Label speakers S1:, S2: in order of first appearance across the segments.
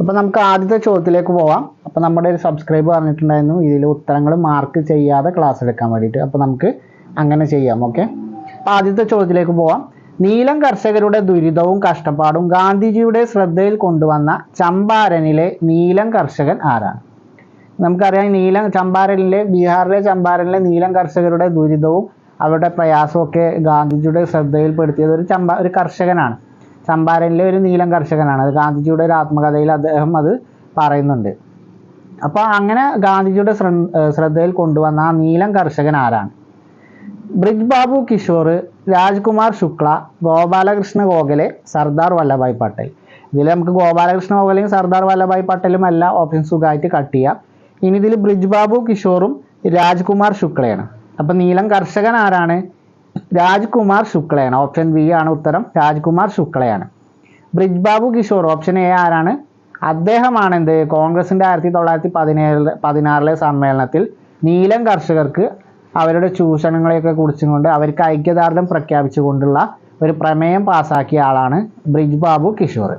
S1: അപ്പോൾ നമുക്ക് ആദ്യത്തെ ചോദ്യത്തിലേക്ക് പോവാം. അപ്പോൾ നമ്മുടെ ഒരു സബ്സ്ക്രൈബ് പറഞ്ഞിട്ടുണ്ടായിരുന്നു ഇതിൽ ഉത്തരങ്ങൾ മാർക്ക് ചെയ്യാതെ ക്ലാസ് എടുക്കാൻ വേണ്ടിയിട്ട്. അപ്പോൾ നമുക്ക് അങ്ങനെ ചെയ്യാം ഓക്കെ അപ്പോൾ ആദ്യത്തെ ചോദ്യത്തിലേക്ക് പോവാം. നീലം കർഷകരുടെ ദുരിതവും കഷ്ടപ്പാടും ഗാന്ധിജിയുടെ ശ്രദ്ധയിൽ കൊണ്ടുവന്ന ചമ്പാരനിലെ നീലം കർഷകൻ ആരാണ്? നമുക്കറിയാം നീലം ചമ്പാരനിലെ ബീഹാറിലെ ചമ്പാരനിലെ നീലം കർഷകരുടെ ദുരിതവും അവരുടെ പ്രയാസവും ഒക്കെ ഗാന്ധിജിയുടെ ശ്രദ്ധയിൽപ്പെടുത്തിയത് ഒരു ചമ്പ ഒരു കർഷകനാണ്. ചമ്പാരനിലെ ഒരു നീലം കർഷകനാണ്. അത് ഗാന്ധിജിയുടെ ഒരു ആത്മകഥയിൽ അദ്ദേഹം അത് പറയുന്നുണ്ട്. അപ്പോൾ അങ്ങനെ ഗാന്ധിജിയുടെ ശ്ര- ശ്രദ്ധയിൽ കൊണ്ടുവന്ന ആ നീലം കർഷകൻ ആരാണ്? ബ്രിജ് ബാബു കിഷോർ രാജ്കുമാർ ശുക്ല ഗോപാലകൃഷ്ണ ഗോഖലെ സർദാർ വല്ലഭായ് പട്ടേൽ. ഇതിൽ നമുക്ക് ഗോപാലകൃഷ്ണ ഗോഖലയും സർദാർ വല്ലഭായ് പട്ടേലും എല്ലാ ഓപ്ഷൻ സുഖമായിട്ട് കട്ട് ചെയ്യാം. ഇനി ഇതിൽ ബ്രിജ് ബാബു കിഷോറും രാജ്കുമാർ ശുക്ലയാണ്. അപ്പം നീലം കർഷകൻ ആരാണ്? രാജ്കുമാർ ശുക്ലയാണ്. ഓപ്ഷൻ ബി ആണ് ഉത്തരം. രാജ്കുമാർ ശുക്ലയാണ്. ബ്രിജ് ബാബു കിഷോർ ഓപ്ഷൻ എ ആരാണ്? അദ്ദേഹമാണ് എന്ത്? കോൺഗ്രസിന്റെ ആയിരത്തി തൊള്ളായിരത്തി പതിനേഴിലെ പതിനാറിലെ സമ്മേളനത്തിൽ നീലം കർഷകർക്ക് അവരുടെ ചൂഷണങ്ങളെയൊക്കെ കുറിച്ചുകൊണ്ട് അവർക്ക് ഐക്യദാർഢ്യം പ്രഖ്യാപിച്ചുകൊണ്ടുള്ള ഒരു പ്രമേയം പാസാക്കിയ ആളാണ് ബ്രിജ് ബാബു കിഷോർ.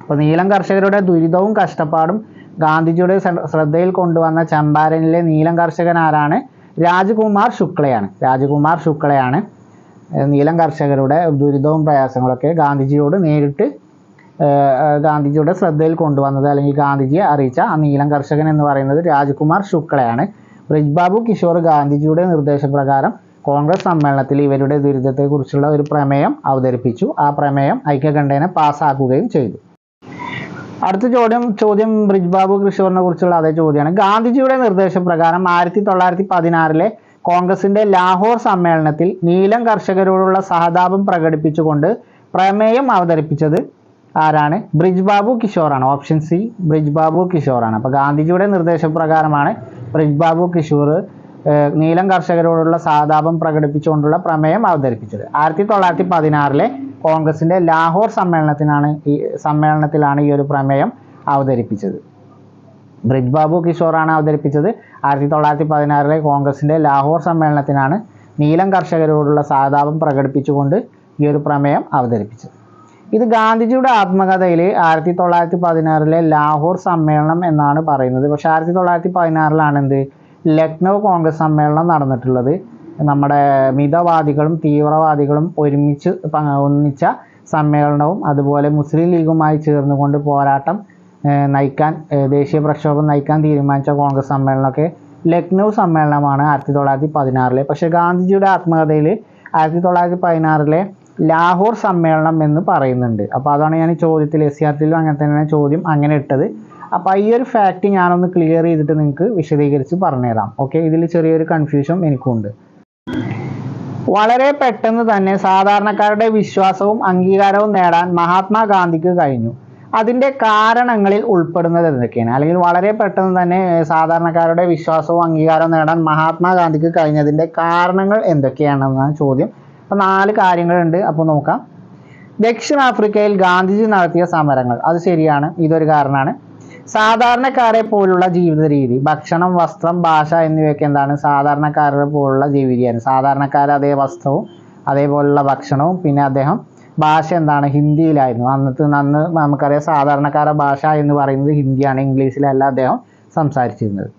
S1: അപ്പോൾ നീലം കർഷകരുടെ ദുരിതവും കഷ്ടപ്പാടും ഗാന്ധിജിയുടെ ശ്രദ്ധയിൽ കൊണ്ടുവന്ന ചമ്പാരനിലെ നീലം കർഷകൻ ആരാണ്? രാജകുമാർ ശുക്ലയാണ്. രാജകുമാർ ശുക്ലയാണ്. നീലം കർഷകരുടെ ദുരിതവും പ്രയാസങ്ങളൊക്കെ ഗാന്ധിജിയോട് നേരിട്ട് ഗാന്ധിജിയുടെ ശ്രദ്ധയിൽ കൊണ്ടുവന്നത് അല്ലെങ്കിൽ ഗാന്ധിജിയെ അറിയിച്ച ആ നീലം കർഷകൻ എന്ന് പറയുന്നത് രാജകുമാർ ശുക്ലയാണ്. ബ്രിജ് ബാബു കിഷോർ ഗാന്ധിജിയുടെ നിർദ്ദേശപ്രകാരം കോൺഗ്രസ് സമ്മേളനത്തിൽ ഇവരുടെ ദുരിതത്തെക്കുറിച്ചുള്ള ഒരു പ്രമേയം അവതരിപ്പിച്ചു. ആ പ്രമേയം ഐക്യകണ്ഠേന പാസ്സാക്കുകയും ചെയ്തു. അടുത്ത ചോദ്യം ചോദ്യം ബ്രിജ് ബാബു കിഷോറിനെ കുറിച്ചുള്ള അതേ ചോദ്യമാണ്. ഗാന്ധിജിയുടെ നിർദ്ദേശപ്രകാരം ആയിരത്തി തൊള്ളായിരത്തി പതിനാറിലെ കോൺഗ്രസിന്റെ ലാഹോർ സമ്മേളനത്തിൽ നീലം കർഷകരോടുള്ള സഹതാപം പ്രകടിപ്പിച്ചുകൊണ്ട് പ്രമേയം അവതരിപ്പിച്ചത് ആരാണ്? ബ്രിജ് ബാബു കിഷോറാണ്. ഓപ്ഷൻ സി ബ്രിജ് ബാബു കിഷോറാണ്. അപ്പോൾ ഗാന്ധിജിയുടെ നിർദ്ദേശപ്രകാരമാണ് ബ്രിജ് ബാബു കിഷോർ നീലം കർഷകരോടുള്ള സഹതാപം പ്രകടിപ്പിച്ചുകൊണ്ടുള്ള പ്രമേയം അവതരിപ്പിച്ചത്. ആയിരത്തി തൊള്ളായിരത്തി പതിനാറിലെ കോൺഗ്രസിന്റെ ലാഹോർ സമ്മേളനത്തിനാണ് ഈ സമ്മേളനത്തിലാണ് ഈ ഒരു പ്രമേയം അവതരിപ്പിച്ചത്. ബ്രിജ് ബാബു കിഷോറാണ് അവതരിപ്പിച്ചത്. ആയിരത്തി തൊള്ളായിരത്തി പതിനാറിലെ കോൺഗ്രസിന്റെ ലാഹോർ സമ്മേളനത്തിനാണ് നീലം കർഷകരോടുള്ള സഹതാപം പ്രകടിപ്പിച്ചുകൊണ്ട് ഈ ഒരു പ്രമേയം അവതരിപ്പിച്ചത്. ഇത് ഗാന്ധിജിയുടെ ആത്മകഥയിൽ ആയിരത്തി തൊള്ളായിരത്തി പതിനാറിലെ ലാഹോർ സമ്മേളനം എന്നാണ് പറയുന്നത്. പക്ഷെ ആയിരത്തി തൊള്ളായിരത്തി പതിനാറിലാണ് എന്ത് ലക്നൗ കോൺഗ്രസ് സമ്മേളനം നടന്നിട്ടുള്ളത്. നമ്മുടെ മിതവാദികളും തീവ്രവാദികളും ഒരുമിച്ച് ഒന്നിച്ച സമ്മേളനവും അതുപോലെ മുസ്ലിം ലീഗുമായി ചേർന്നുകൊണ്ട് പോരാട്ടം നയിക്കാൻ ദേശീയ പ്രക്ഷോഭം നയിക്കാൻ തീരുമാനിച്ച കോൺഗ്രസ് സമ്മേളനമൊക്കെ ലക്നൗ സമ്മേളനമാണ് ആയിരത്തി തൊള്ളായിരത്തി പതിനാറിലെ പക്ഷേ ഗാന്ധിജിയുടെ ആത്മകഥയിൽ ആയിരത്തി തൊള്ളായിരത്തി പതിനാറിലെ ലാഹോർ സമ്മേളനം എന്ന് പറയുന്നുണ്ട്. അപ്പോൾ അതാണ് ഞാൻ ചോദ്യത്തിൽ എസ് സി ആർ ടിയിലും അങ്ങനെ തന്നെയാണ് ചോദ്യം അങ്ങനെ ഇട്ടത്. അപ്പോൾ ഈ ഒരു ഫാക്റ്റ് ഞാനൊന്ന് ക്ലിയർ ചെയ്തിട്ട് നിങ്ങൾക്ക് വിശദീകരിച്ച് പറഞ്ഞുതരാം. ഓക്കെ ഇതിൽ ചെറിയൊരു കൺഫ്യൂഷൻ എനിക്കുണ്ട്. വളരെ പെട്ടെന്ന് തന്നെ സാധാരണക്കാരുടെ വിശ്വാസവും അംഗീകാരവും നേടാൻ മഹാത്മാഗാന്ധിക്ക് കഴിഞ്ഞു. അതിന്റെ കാരണങ്ങളിൽ ഉൾപ്പെടുന്നത് എന്തൊക്കെയാണ്? അല്ലെങ്കിൽ വളരെ പെട്ടെന്ന് തന്നെ സാധാരണക്കാരുടെ വിശ്വാസവും അംഗീകാരവും നേടാൻ മഹാത്മാഗാന്ധിക്ക് കഴിഞ്ഞതിന്റെ കാരണങ്ങൾ എന്തൊക്കെയാണെന്നാണ് ചോദ്യം. അപ്പോൾ നാല് കാര്യങ്ങളുണ്ട്. അപ്പോൾ നോക്കാം. ദക്ഷിണാഫ്രിക്കയിൽ ഗാന്ധിജി നടത്തിയ സമരങ്ങൾ. അത് ശരിയാണ്. ഇതൊരു കാരണമാണ്. സാധാരണക്കാരെ പോലുള്ള ജീവിത രീതി ഭക്ഷണം വസ്ത്രം ഭാഷ എന്നിവയൊക്കെ എന്താണ്? സാധാരണക്കാരെ പോലുള്ള ജീവിത രീതിയാണ് സാധാരണക്കാർ അതേ വസ്ത്രവും അതേപോലുള്ള ഭക്ഷണവും പിന്നെ അദ്ദേഹം ഭാഷ എന്താണ്? ഹിന്ദിയിലായിരുന്നു. അന്നത്തെ അന്ന് നമുക്കറിയാം സാധാരണക്കാരുടെ ഭാഷ എന്ന് പറയുന്നത് ഹിന്ദിയാണ് ഇംഗ്ലീഷിലല്ല അദ്ദേഹം സംസാരിച്ചിരുന്നത്.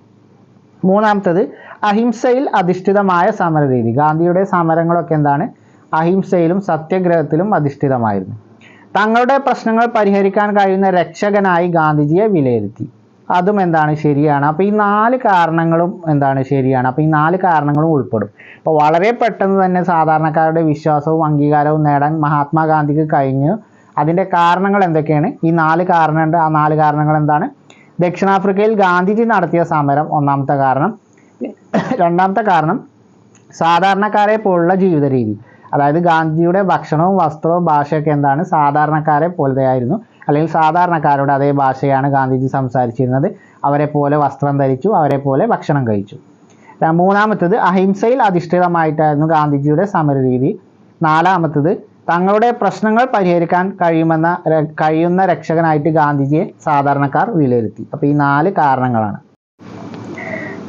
S1: മൂന്നാമത്തത് അഹിംസയിൽ അധിഷ്ഠിതമായ സമരരീതി. ഗാന്ധിയുടെ സമരങ്ങളൊക്കെ എന്താണ്? അഹിംസയിലും സത്യഗ്രഹത്തിലും അധിഷ്ഠിതമായിരുന്നു. തങ്ങളുടെ പ്രശ്നങ്ങൾ പരിഹരിക്കാൻ കഴിയുന്ന രക്ഷകനായി ഗാന്ധിജിയെ വിലയിരുത്തി. അതും എന്താണ് ശരിയാണ്. അപ്പോൾ ഈ നാല് കാരണങ്ങളും എന്താണ് ശരിയാണ്. അപ്പോൾ ഈ നാല് കാരണങ്ങളും ഉൾപ്പെടും. അപ്പോൾ വളരെ പെട്ടെന്ന് തന്നെ സാധാരണക്കാരുടെ വിശ്വാസവും അംഗീകാരവും നേടാൻ മഹാത്മാഗാന്ധിക്ക് കഴിഞ്ഞു. അതിന്റെ കാരണങ്ങൾ എന്തൊക്കെയാണ്? ഈ നാല് കാരണമുണ്ട് ആ നാല് കാരണങ്ങൾ എന്താണ്? ദക്ഷിണാഫ്രിക്കയിൽ ഗാന്ധിജി നടത്തിയ സമരം ഒന്നാമത്തെ കാരണം. രണ്ടാമത്തെ കാരണം സാധാരണക്കാരെ പോലുള്ള ജീവിത രീതി. അതായത് ഗാന്ധിയുടെ ഭക്ഷണവും വസ്ത്രവും ഭാഷയൊക്കെ എന്താണ്? സാധാരണക്കാരെ പോലത്തെയായിരുന്നു. അല്ലെങ്കിൽ സാധാരണക്കാരുടെ അതേ ഭാഷയാണ് ഗാന്ധിജി സംസാരിച്ചിരുന്നത്. അവരെ പോലെ വസ്ത്രം ധരിച്ചു അവരെ പോലെ ഭക്ഷണം കഴിച്ചു. മൂന്നാമത്തത് അഹിംസയിൽ അധിഷ്ഠിതമായിട്ടായിരുന്നു ഗാന്ധിജിയുടെ സമരരീതി. നാലാമത്തത് തങ്ങളുടെ പ്രശ്നങ്ങൾ പരിഹരിക്കാൻ കഴിയുമെന്ന കഴിയുന്ന രക്ഷകനായിട്ട് ഗാന്ധിജിയെ സാധാരണക്കാർ വിലയിരുത്തി. അപ്പോൾ ഈ നാല് കാരണങ്ങളാണ്.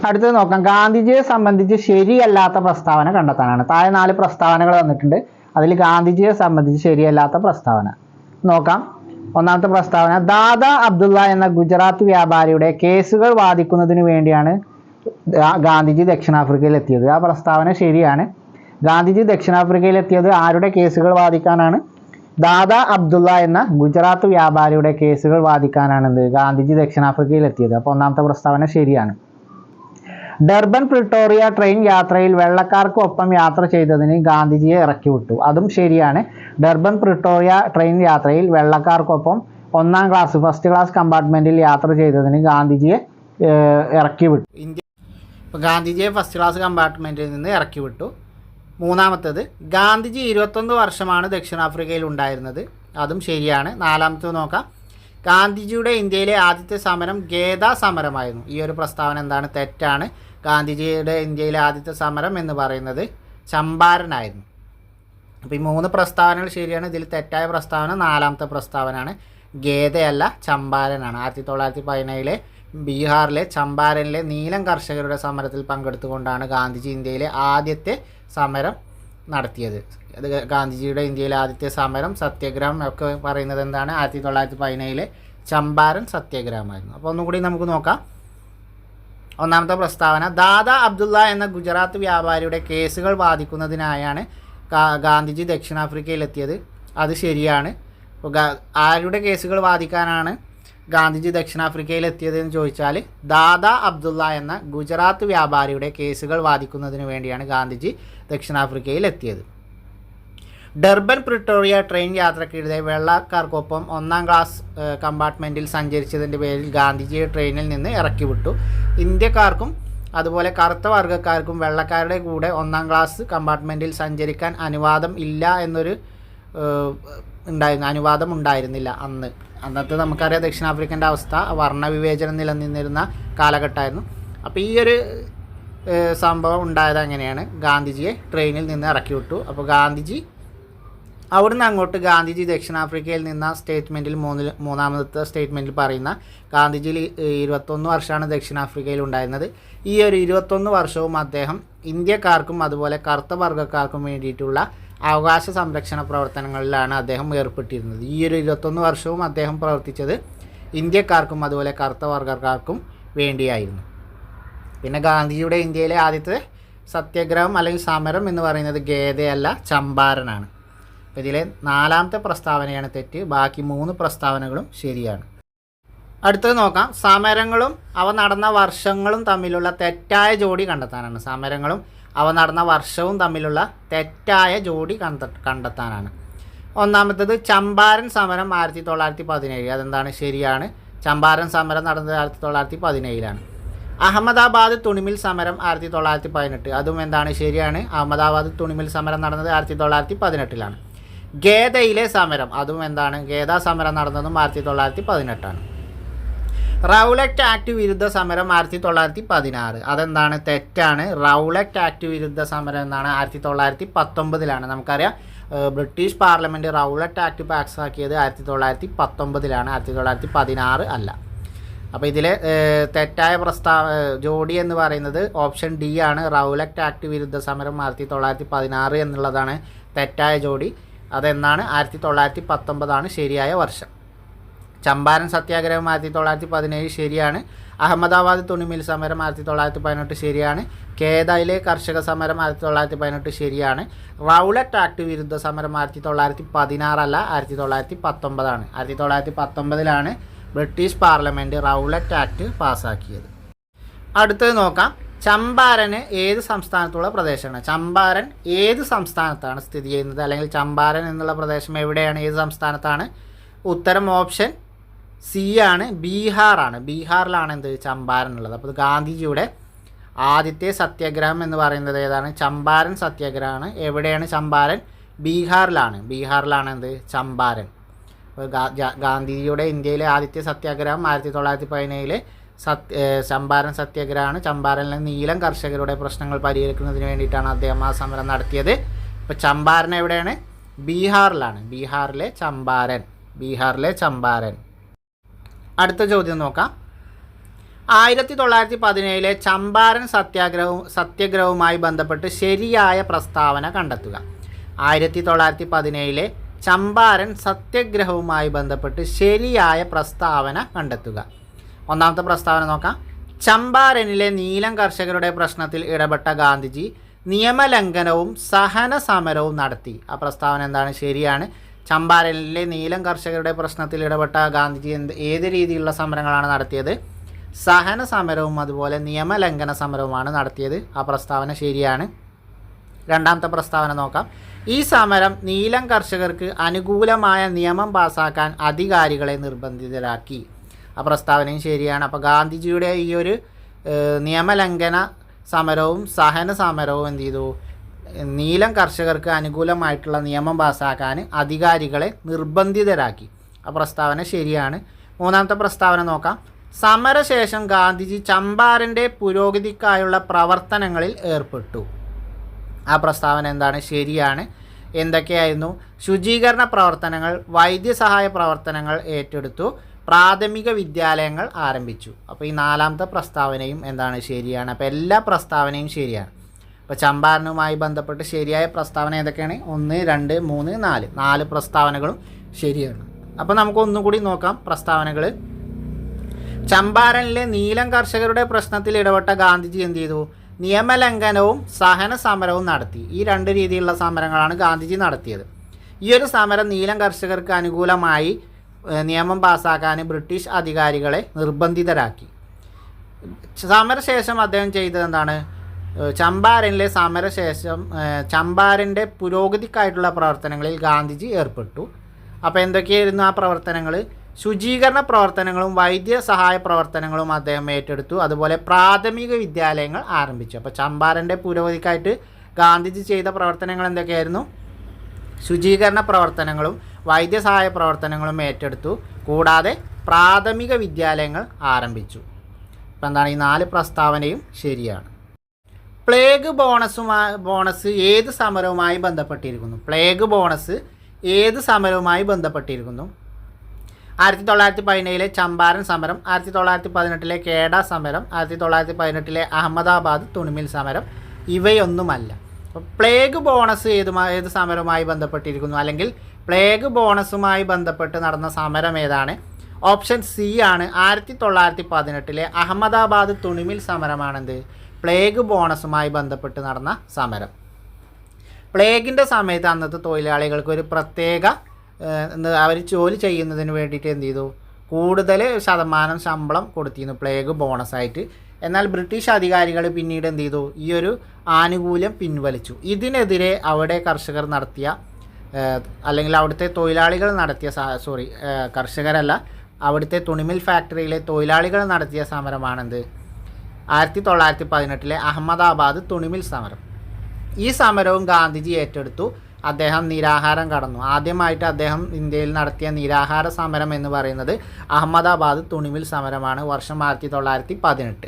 S1: അടുത്തത് നോക്കാം. ഗാന്ധിജിയെ സംബന്ധിച്ച് ശരിയല്ലാത്ത പ്രസ്താവന കണ്ടെത്താനാണ്. താഴെ നാല് പ്രസ്താവനകൾ വന്നിട്ടുണ്ട്. അതിൽ ഗാന്ധിജിയെ സംബന്ധിച്ച് ശരിയല്ലാത്ത പ്രസ്താവന. നോക്കാം. ഒന്നാമത്തെ പ്രസ്താവന ദാദ അബ്ദുള്ള എന്ന ഗുജറാത്ത് വ്യാപാരിയുടെ കേസുകൾ വാദിക്കുന്നതിന് വേണ്ടിയാണ് ഗാന്ധിജി ദക്ഷിണാഫ്രിക്കയിൽ എത്തിയത് ആ പ്രസ്താവന ശരിയാണ്. ഗാന്ധിജി ദക്ഷിണാഫ്രിക്കയിൽ എത്തിയത് ആരുടെ കേസുകൾ വാദിക്കാനാണ്? ദാദ അബ്ദുള്ള എന്ന ഗുജറാത്ത് വ്യാപാരിയുടെ കേസുകൾ വാദിക്കാനാണ് എന്ത് ഗാന്ധിജി ദക്ഷിണാഫ്രിക്കയിൽ എത്തിയത് അപ്പോൾ ഒന്നാമത്തെ പ്രസ്താവന ശരിയാണ്. ഡർബൻ പ്രിട്ടോറിയ ട്രെയിൻ യാത്രയിൽ വെള്ളക്കാർക്കൊപ്പം യാത്ര ചെയ്തതിന് ഗാന്ധിജിയെ ഇറക്കി വിട്ടു അതും ശരിയാണ്. ഡർബൻ പ്രിട്ടോറിയ ട്രെയിൻ യാത്രയിൽ വെള്ളക്കാർക്കൊപ്പം ഒന്നാം ക്ലാസ് ഫസ്റ്റ് ക്ലാസ് കമ്പാർട്ട്മെന്റിൽ യാത്ര ചെയ്തതിന് ഗാന്ധിജിയെ ഇറക്കി വിട്ടു ഇന്ത്യ ഗാന്ധിജിയെ ഫസ്റ്റ് ക്ലാസ് കമ്പാർട്ട്മെന്റിൽ നിന്ന് ഇറക്കി വിട്ടു മൂന്നാമത്തത് ഗാന്ധിജി ഇരുപത്തൊന്ന് വർഷമാണ് ദക്ഷിണാഫ്രിക്കയിൽ ഉണ്ടായിരുന്നത്. അതും ശരിയാണ്. നാലാമത്തത് നോക്കാം. ഗാന്ധിജിയുടെ ഇന്ത്യയിലെ ആദ്യത്തെ സമരം ഗേദ സമരമായിരുന്നു. ഈ ഒരു പ്രസ്താവന എന്താണ്? തെറ്റാണ്. ഗാന്ധിജിയുടെ ഇന്ത്യയിലെ ആദ്യത്തെ സമരം എന്ന് പറയുന്നത് ചമ്പാരനായിരുന്നു. അപ്പോൾ ഈ മൂന്ന് പ്രസ്താവനകൾ ശരിയാണ്. ഇതിൽ തെറ്റായ പ്രസ്താവന നാലാമത്തെ പ്രസ്താവനയാണ് ഗേദയല്ല ചമ്പാരനാണ്. ആയിരത്തി തൊള്ളായിരത്തി പതിനേഴിലെ ബീഹാറിലെ ചമ്പാരനിലെ നീലം കർഷകരുടെ സമരത്തിൽ പങ്കെടുത്തുകൊണ്ടാണ് ഗാന്ധിജി ഇന്ത്യയിലെ ആദ്യത്തെ സമരം നടത്തിയത്. അത് ഗാന്ധിജിയുടെ ഇന്ത്യയിലെ ആദ്യത്തെ സമരം സത്യഗ്രഹം ഒക്കെ പറയുന്നത് എന്താണ്? ആയിരത്തി തൊള്ളായിരത്തി പതിനേഴിലെ ചമ്പാരൻ സത്യാഗ്രഹമായിരുന്നു അപ്പോൾ ഒന്നുകൂടി നമുക്ക് നോക്കാം. ഒന്നാമത്തെ പ്രസ്താവന ദാദ അബ്ദുള്ള എന്ന ഗുജറാത്ത് വ്യാപാരിയുടെ കേസുകൾ വാദിക്കുന്നതിനായാണ് ഗാന്ധിജി ദക്ഷിണാഫ്രിക്കയിലെത്തിയത്. അത് ശരിയാണ്. ആരുടെ കേസുകൾ വാദിക്കാനാണ് ഗാന്ധിജി ദക്ഷിണാഫ്രിക്കയിൽ എന്ന് ചോദിച്ചാൽ ദാദാ അബ്ദുള്ള എന്ന ഗുജറാത്ത് വ്യാപാരിയുടെ കേസുകൾ വാദിക്കുന്നതിന് വേണ്ടിയാണ് ഗാന്ധിജി ദക്ഷിണാഫ്രിക്കയിൽ എത്തിയത് ഡർബൻ പ്രിട്ടോറിയ ട്രെയിൻ യാത്രക്കിടെ വെള്ളക്കാർക്കൊപ്പം ഒന്നാം ക്ലാസ് കമ്പാർട്ട്മെന്റിൽ സഞ്ചരിച്ചതിന്റെ പേരിൽ ഗാന്ധിജിയെ ട്രെയിനിൽ നിന്ന് ഇറക്കി വിട്ടു ഇന്ത്യക്കാർക്കും അതുപോലെ കറുത്ത വർഗക്കാർക്കും വെള്ളക്കാരുടെ കൂടെ ഒന്നാം ക്ലാസ് കമ്പാർട്ട്മെന്റിൽ സഞ്ചരിക്കാൻ അനുവാദം ഇല്ല എന്നൊരു ഉണ്ടായിരുന്നു അനുവാദം ഉണ്ടായിരുന്നില്ല അന്ന്. അന്നത്തെ നമുക്കറിയാം ദക്ഷിണാഫ്രിക്കന്റെ അവസ്ഥ വർണവിവേചനം നിലനിന്നിരുന്ന കാലഘട്ടമായിരുന്നു. അപ്പോൾ ഈ ഒരു സംഭവം ഉണ്ടായത് അങ്ങനെയാണ്. ഗാന്ധിജിയെ ട്രെയിനിൽ നിന്ന് ഇറക്കി വിട്ടു. അപ്പോൾ ഗാന്ധിജി അവിടുന്ന് അങ്ങോട്ട് ഗാന്ധിജി ദക്ഷിണാഫ്രിക്കയിൽ നിന്ന സ്റ്റേറ്റ്മെന്റിൽ മൂന്നിൽ മൂന്നാമത്തെ സ്റ്റേറ്റ്മെന്റിൽ പറയുന്ന ഗാന്ധിജി ഇരുപത്തൊന്ന് വർഷമാണ് ദക്ഷിണാഫ്രിക്കയിൽ ഉണ്ടായിരുന്നത്. ഈ ഒരു ഇരുപത്തൊന്ന് വർഷവും അദ്ദേഹം ഇന്ത്യക്കാർക്കും അതുപോലെ കറുത്ത വർഗക്കാർക്കും വേണ്ടിയിട്ടുള്ള അവകാശ സംരക്ഷണ പ്രവർത്തനങ്ങളിലാണ് അദ്ദേഹം ഏർപ്പെട്ടിരുന്നത്. ഈ ഒരു ഇരുപത്തൊന്ന് വർഷവും അദ്ദേഹം പ്രവർത്തിച്ചത് ഇന്ത്യക്കാർക്കും അതുപോലെ കറുത്ത വർഗക്കാർക്കും വേണ്ടിയായിരുന്നു. പിന്നെ ഗാന്ധിജിയുടെ ഇന്ത്യയിലെ ആദ്യത്തെ സത്യഗ്രഹം അല്ലെങ്കിൽ സമരം എന്ന് പറയുന്നത് ഗേദയല്ല ചമ്പാരനാണ്. ഇതിലെ നാലാമത്തെ പ്രസ്താവനയാണ് തെറ്റ്. ബാക്കി മൂന്ന് പ്രസ്താവനകളും ശരിയാണ്. അടുത്തത് നോക്കാം. സമരങ്ങളും അവ നടന്ന വർഷങ്ങളും തമ്മിലുള്ള തെറ്റായ ജോഡി കണ്ടെത്താനാണ്. സമരങ്ങളും അവ നടന്ന വർഷവും തമ്മിലുള്ള തെറ്റായ ജോഡി കണ്ട കണ്ടെത്താനാണ്. ഒന്നാമത്തേത് ചമ്പാരൻ സമരം ആയിരത്തി തൊള്ളായിരത്തി പതിനേഴ് അതെന്താണ്? ശരിയാണ്. ചമ്പാരൻ സമരം നടന്നത് ആയിരത്തി തൊള്ളായിരത്തി പതിനേഴിലാണ് അഹമ്മദാബാദ് തുണിമിൽ സമരം ആയിരത്തി തൊള്ളായിരത്തി പതിനെട്ട് അതും എന്താണ്? ശരിയാണ്. അഹമ്മദാബാദ് തുണിമിൽ സമരം നടന്നത് ആയിരത്തി തൊള്ളായിരത്തി പതിനെട്ടിലാണ് ഗേദയിലെ സമരം. അതും എന്താണ്? ഗേദ സമരം നടന്നതും ആയിരത്തി തൊള്ളായിരത്തി പതിനെട്ടാണ് റൗലറ്റ് ആക്ട് വിരുദ്ധ സമരം ആയിരത്തി തൊള്ളായിരത്തി പതിനാറ് അതെന്താണ്? തെറ്റാണ്. റൗലറ്റ് ആക്ട് വിരുദ്ധ സമരം എന്നാണ് ആയിരത്തി തൊള്ളായിരത്തി പത്തൊമ്പതിലാണ് നമുക്കറിയാം ബ്രിട്ടീഷ് പാർലമെന്റ് റൗലറ്റ് ആക്ട് പാസ്സാക്കിയത് ആയിരത്തി തൊള്ളായിരത്തി പത്തൊമ്പതിലാണ് ആയിരത്തി തൊള്ളായിരത്തി പതിനാറ് അല്ല. അപ്പോൾ ഇതിലെ തെറ്റായ പ്രസ്താവ ജോഡി എന്ന് പറയുന്നത് ഓപ്ഷൻ ഡി ആണ്. റൗലറ്റ് ആക്ട് വിരുദ്ധ സമരം ആയിരത്തി തൊള്ളായിരത്തി പതിനാറ് എന്നുള്ളതാണ് തെറ്റായ ജോഡി. അതെന്നാണ്? ആയിരത്തി തൊള്ളായിരത്തി പത്തൊമ്പതാണ് ശരിയായ വർഷം. ചമ്പാരൻ സത്യാഗ്രഹം ആയിരത്തി തൊള്ളായിരത്തി പതിനേഴ് ശരിയാണ്. അഹമ്മദാബാദ് തുണിമിൽ സമരം ആയിരത്തി തൊള്ളായിരത്തി പതിനെട്ട് ശരിയാണ്. കേദയിലെ കർഷക സമരം ആയിരത്തി തൊള്ളായിരത്തി പതിനെട്ട് ശരിയാണ്. റൗലറ്റ് ആക്ട് വിരുദ്ധ സമരം ആയിരത്തി തൊള്ളായിരത്തി പതിനാറല്ല ആയിരത്തി തൊള്ളായിരത്തി പത്തൊമ്പതാണ്. ആയിരത്തി തൊള്ളായിരത്തി പത്തൊമ്പതിലാണ് ബ്രിട്ടീഷ് പാർലമെന്റ് റൗലറ്റ് ആക്ട് പാസ്സാക്കിയത്. അടുത്തത് നോക്കാം. ചമ്പാരന് ഏത് സംസ്ഥാനത്തുള്ള പ്രദേശമാണ്? ചമ്പാരൻ ഏത് സംസ്ഥാനത്താണ് സ്ഥിതി ചെയ്യുന്നത്? അല്ലെങ്കിൽ ചമ്പാരൻ എന്നുള്ള പ്രദേശം എവിടെയാണ്? ഏത് സംസ്ഥാനത്താണ്? ഉത്തരം ഓപ്ഷൻ സി ആണ് ബീഹാറാണ് ബീഹാറിലാണ് എന്ത്? ചമ്പാരൻ ഉള്ളത്. അപ്പോൾ ഗാന്ധിജിയുടെ ആദ്യത്തെ സത്യാഗ്രഹം എന്ന് പറയുന്നത് ഏതാണ്? ചമ്പാരൻ സത്യാഗ്രഹമാണ്. എവിടെയാണ് ചമ്പാരൻ? ബീഹാറിലാണ്. ബീഹാറിലാണ് എന്ത്? ചമ്പാരൻ. ഗാന്ധിജിയുടെ ഇന്ത്യയിലെ ആദ്യത്തെ സത്യാഗ്രഹം ആയിരത്തി തൊള്ളായിരത്തി പതിനേഴിലെ സത്യ ചമ്പാരൻ സത്യാഗ്രഹമാണ്. ചമ്പാരനിലെ നീലം കർഷകരുടെ പ്രശ്നങ്ങൾ പരിഹരിക്കുന്നതിന് വേണ്ടിയിട്ടാണ് അദ്ദേഹം ആ സമരം നടത്തിയത്. ഇപ്പോൾ ചമ്പാരൻ എവിടെയാണ്? ബീഹാറിലാണ്. ബീഹാറിലെ ചമ്പാരൻ. ബീഹാറിലെ ചമ്പാരൻ. അടുത്ത ചോദ്യം നോക്കാം. ആയിരത്തി തൊള്ളായിരത്തി പതിനേഴിലെ ചമ്പാരൻ സത്യാഗ്രഹവും സത്യഗ്രഹവുമായി ബന്ധപ്പെട്ട് ശരിയായ പ്രസ്താവന കണ്ടെത്തുക. ആയിരത്തി തൊള്ളായിരത്തി പതിനേഴിലെ ചമ്പാരൻ സത്യഗ്രഹവുമായി ബന്ധപ്പെട്ട് ശരിയായ പ്രസ്താവന കണ്ടെത്തുക. ഒന്നാമത്തെ പ്രസ്താവന നോക്കാം. ചമ്പാരനിലെ നീലം കർഷകരുടെ പ്രശ്നത്തിൽ ഇടപെട്ട ഗാന്ധിജി നിയമലംഘനവും സഹന സമരവും നടത്തി. ആ പ്രസ്താവന എന്താണ്? ശരിയാണ്. ചമ്പാരനിലെ നീലം കർഷകരുടെ പ്രശ്നത്തിൽ ഇടപെട്ട ഗാന്ധിജി എന്ത് ഏത് രീതിയിലുള്ള സമരങ്ങളാണ് നടത്തിയത്? സഹന സമരവും അതുപോലെ നിയമലംഘന സമരവുമാണ് നടത്തിയത്. ആ പ്രസ്താവന ശരിയാണ്. രണ്ടാമത്തെ പ്രസ്താവന നോക്കാം. ഈ സമരം നീലം കർഷകർക്ക് അനുകൂലമായ നിയമം പാസാക്കാൻ അധികാരികളെ നിർബന്ധിതരാക്കി. ആ പ്രസ്താവനയും ശരിയാണ്. അപ്പോൾ ഗാന്ധിജിയുടെ ഈ ഒരു നിയമലംഘന സമരവും സഹന സമരവും എന്ത് ചെയ്തു? നീലം കർഷകർക്ക് അനുകൂലമായിട്ടുള്ള നിയമം പാസ്സാക്കാൻ അധികാരികളെ നിർബന്ധിതരാക്കി. ആ പ്രസ്താവന ശരിയാണ്. മൂന്നാമത്തെ പ്രസ്താവന നോക്കാം. സമരശേഷം ഗാന്ധിജി ചമ്പാരന്റെ പുരോഗതിക്കായുള്ള പ്രവർത്തനങ്ങളിൽ ഏർപ്പെട്ടു. ആ പ്രസ്താവന എന്താണ്? ശരിയാണ്. എന്തൊക്കെയായിരുന്നു? ശുചീകരണ പ്രവർത്തനങ്ങൾ വൈദ്യസഹായ പ്രവർത്തനങ്ങൾ ഏറ്റെടുത്തു. പ്രാഥമിക വിദ്യാലയങ്ങൾ ആരംഭിച്ചു. അപ്പോൾ ഈ നാലാമത്തെ പ്രസ്താവനയും എന്താണ്? ശരിയാണ്. അപ്പോൾ എല്ലാ പ്രസ്താവനയും ശരിയാണ്. ഇപ്പോൾ ചമ്പാരനുമായി ബന്ധപ്പെട്ട് ശരിയായ പ്രസ്താവന ഏതൊക്കെയാണ്? ഒന്ന് രണ്ട് മൂന്ന് നാല്. നാല് പ്രസ്താവനകളും ശരിയാണ്. അപ്പോൾ നമുക്ക് ഒന്നും കൂടി നോക്കാം പ്രസ്താവനകൾ ചമ്പാരനിലെ നീലം കർഷകരുടെ പ്രശ്നത്തിൽ ഇടപെട്ട ഗാന്ധിജി എന്ത് ചെയ്തു? നിയമലംഘനവും സഹന സമരവും നടത്തി. ഈ രണ്ട് രീതിയിലുള്ള സമരങ്ങളാണ് ഗാന്ധിജി നടത്തിയത്. ഈ ഒരു സമരം നീലം കർഷകർക്ക് അനുകൂലമായി നിയമം പാസ്സാക്കാൻ ബ്രിട്ടീഷ് അധികാരികളെ നിർബന്ധിതരാക്കി. സമരശേഷം അദ്ദേഹം ചെയ്തത് എന്താണ്? ചമ്പാരനിലെ സമരശേഷം ചമ്പാരന്റെ പുരോഗതിക്കായിട്ടുള്ള പ്രവർത്തനങ്ങളിൽ ഗാന്ധിജി ഏർപ്പെട്ടു. അപ്പോൾ എന്തൊക്കെയായിരുന്നു ആ പ്രവർത്തനങ്ങൾ ശുചീകരണ പ്രവർത്തനങ്ങളും വൈദ്യസഹായ പ്രവർത്തനങ്ങളും അദ്ദേഹം ഏറ്റെടുത്തു. അതുപോലെ പ്രാഥമിക വിദ്യാലയങ്ങൾ ആരംഭിച്ചു. അപ്പോൾ ചമ്പാരന്റെ പുരോഗതിക്കായിട്ട് ഗാന്ധിജി ചെയ്ത പ്രവർത്തനങ്ങൾ എന്തൊക്കെയായിരുന്നു? ശുചീകരണ പ്രവർത്തനങ്ങളും വൈദ്യസഹായ പ്രവർത്തനങ്ങളും ഏറ്റെടുത്തു. കൂടാതെ പ്രാഥമിക വിദ്യാലയങ്ങൾ ആരംഭിച്ചു. ഇപ്പം എന്താണ്? ഈ നാല് പ്രസ്താവനയും ശരിയാണ്. പ്ലേഗ് ബോണസുമായി ബോണസ് ഏത് സമരവുമായി ബന്ധപ്പെട്ടിരിക്കുന്നു? പ്ലേഗ് ബോണസ് ഏത് സമരവുമായി ബന്ധപ്പെട്ടിരിക്കുന്നു? ആയിരത്തി തൊള്ളായിരത്തി പതിനേഴിലെ ചമ്പാരൻ സമരം ആയിരത്തി തൊള്ളായിരത്തി പതിനെട്ടിലെ കേഡ സമരം ആയിരത്തി തൊള്ളായിരത്തി പതിനെട്ടിലെ അഹമ്മദാബാദ് തുണിമിൽ സമരം ഇവയൊന്നുമല്ല. അപ്പോൾ പ്ലേഗ് ബോണസ് ഏതുമായി ഏത് സമരവുമായി ബന്ധപ്പെട്ടിരിക്കുന്നു? അല്ലെങ്കിൽ പ്ലേഗ് ബോണസുമായി ബന്ധപ്പെട്ട് നടന്ന സമരം ഏതാണ്? ഓപ്ഷൻ സി ആണ്. ആയിരത്തി തൊള്ളായിരത്തി പതിനെട്ടിലെ അഹമ്മദാബാദ് തുണിമിൽ സമരമാണെന്ത്? പ്ലേഗ് ബോണസുമായി ബന്ധപ്പെട്ട് നടന്ന സമരം. പ്ലേഗിന്റെ സമയത്ത് അന്നത്തെ തൊഴിലാളികൾക്ക് ഒരു പ്രത്യേക അവർ ജോലി ചെയ്യുന്നതിന് വേണ്ടിയിട്ട് എന്ത് ചെയ്തു? കൂടുതൽ ശതമാനം ശമ്പളം കൊടുത്തിരുന്നു പ്ലേഗ് ബോണസായിട്ട്. എന്നാൽ ബ്രിട്ടീഷ് അധികാരികൾ പിന്നീട് എന്ത് ചെയ്തു? ഈ ഒരു ആനുകൂല്യം പിൻവലിച്ചു. ഇതിനെതിരെ അവിടെ കർഷകർ നടത്തിയ അല്ലെങ്കിൽ അവിടുത്തെ തൊഴിലാളികൾ നടത്തിയ സോറി കർഷകരല്ല അവിടുത്തെ തുണിമിൽ ഫാക്ടറിയിലെ തൊഴിലാളികൾ നടത്തിയ സമരമാണെന്ത്? ആയിരത്തി തൊള്ളായിരത്തി പതിനെട്ടിലെ അഹമ്മദാബാദ് തുണിമിൽ സമരം. ഈ സമരവും ഗാന്ധിജി ഏറ്റെടുത്തു. അദ്ദേഹം നിരാഹാരം കടന്നു. ആദ്യമായിട്ട് അദ്ദേഹം ഇന്ത്യയിൽ നടത്തിയ നിരാഹാര സമരം എന്ന് പറയുന്നത് അഹമ്മദാബാദ് തുണിമിൽ സമരമാണ് വർഷം ആയിരത്തി തൊള്ളായിരത്തി പതിനെട്ട്